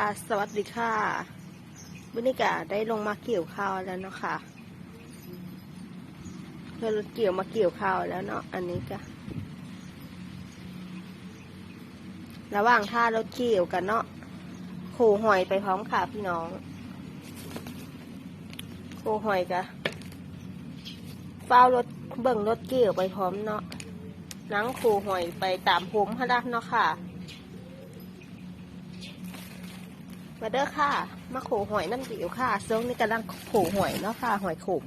ค่ะ สวัสดีค่ะบรรยากาศได้ลงมาเกี่ยวข้าวแล้วเนาะค่ะเพื่อรถเกี่ยวมาเกี่ยวข้าวแล้วเนาะ อันนี้ก็ระหว่างท่ารถเกี่ยวกันเนาะโขหอยไปพร้อมค่ะพี่น้องโขหอยกะเฝ้ารถเบิ่งรถเกี่ยวไปพร้อมเนาะนังโขหอยไปตามผมพะดักเนาะค่ะ มาเด้อค่ะ มาโขหอยน้ำจิ๋วค่ะซึ่งนี่กำลังโขหอยเนาะค่ะ หอยขม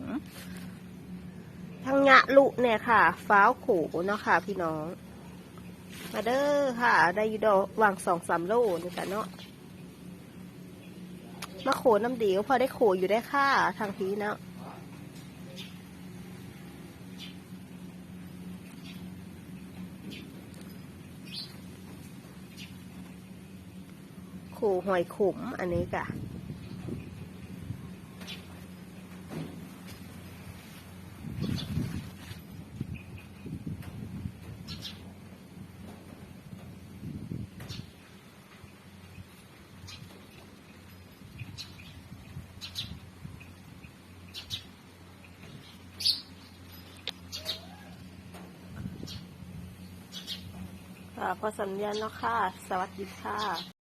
ทั้งงะลุเนี่ยค่ะ ฟ้าวโขเนาะค่ะ พี่น้อง มาเด้อค่ะ ได้ยูดวางสองสามโลนี่ค่ะเนาะ มาโขน้ำเดียวพอได้โขอยู่ได้ค่ะ ทางพีเนาะ โขหอยขมอันนี้กะค่ะพอสัญญาณเนาะค่ะ สวัสดีค่ะ